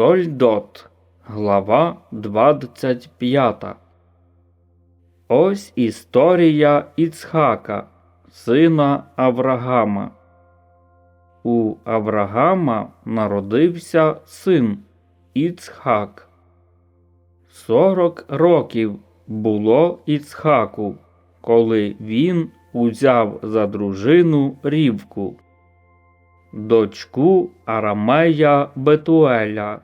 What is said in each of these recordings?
Тольдот, глава 25. Ось історія Іцхака, сина Аврагама. У Аврагама народився син Іцхак. Сорок років було Іцхаку, коли він узяв за дружину рівку, дочку Арамея Бетуеля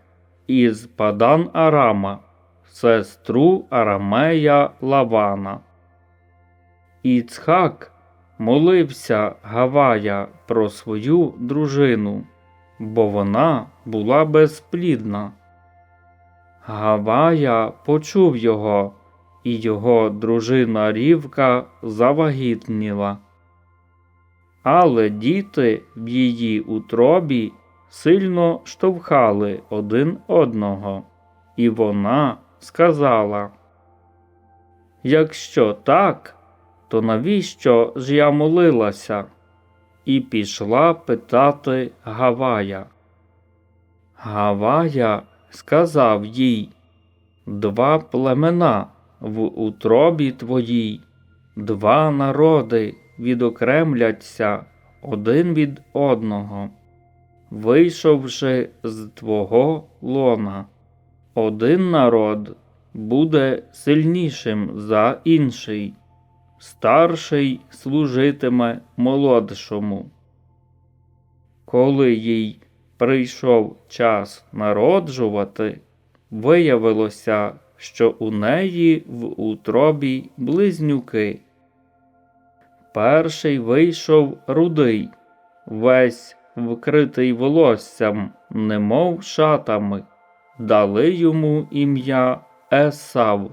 із Падан Арама, сестру Арамея Лавана. Іцхак молився Гавая про свою дружину, бо вона була безплідна. Гавая почув його, і його дружина Рівка завагітніла. Але діти в її утробі сильно штовхали один одного, і вона сказала: Якщо так, то навіщо ж я молилася? І пішла питати Гавая. Гавая сказав їй Два племена в утробі твоїй, два народи відокремляться один від одного, вийшовши з твого лона, один народ буде сильнішим за інший, старший служитиме молодшому. Коли їй прийшов час народжувати, виявилося, що у неї в утробі близнюки. Перший вийшов рудий, весь вкритий волоссям, немов шатами, дали йому ім'я Есав.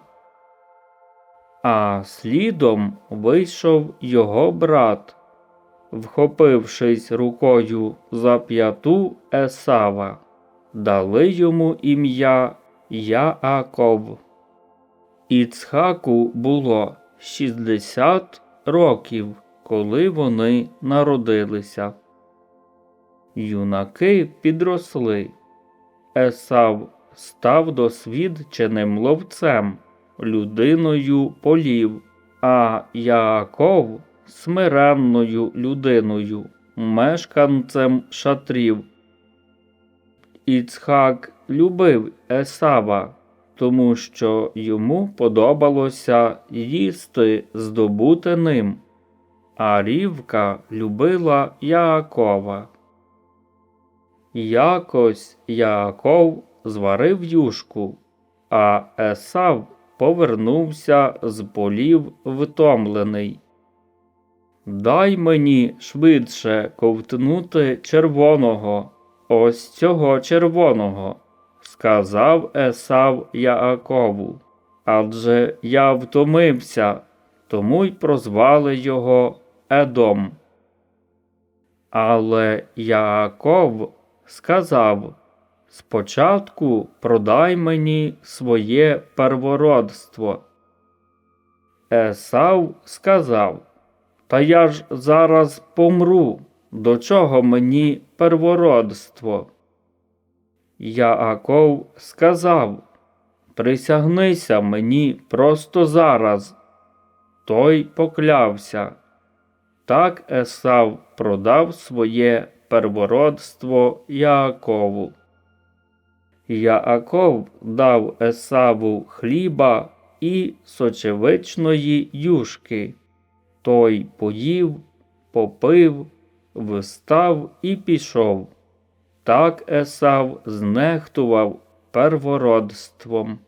А слідом вийшов його брат, вхопившись рукою за п'яту Есава, дали йому ім'я Яаков. Іцхаку було 60 років, коли вони народилися. Юнаки підросли. Есав став досвідченим ловцем, людиною полів, а Яаков смиренною людиною, мешканцем шатрів. Іцхак любив Есава, тому що йому подобалося їсти здобуте ним, а Рівка любила Яакова. Якось Яаков зварив юшку, а Есав повернувся з полів втомлений. Дай мені швидше ковтнути червоного, ось цього червоного, сказав Есав Яакову. Адже я втомився, тому й прозвали його Едом. Але Яаков сказав Спочатку продай мені своє первородство. Есав сказав Та я ж зараз помру. До чого мені первородство? Яаков сказав Присягнися мені просто зараз. Той поклявся. Так Есав продав своє первородство Яакову. Яаков дав Есаву хліба і сочевичної юшки. Той поїв, попив, встав і пішов. Так Есав знехтував первородством.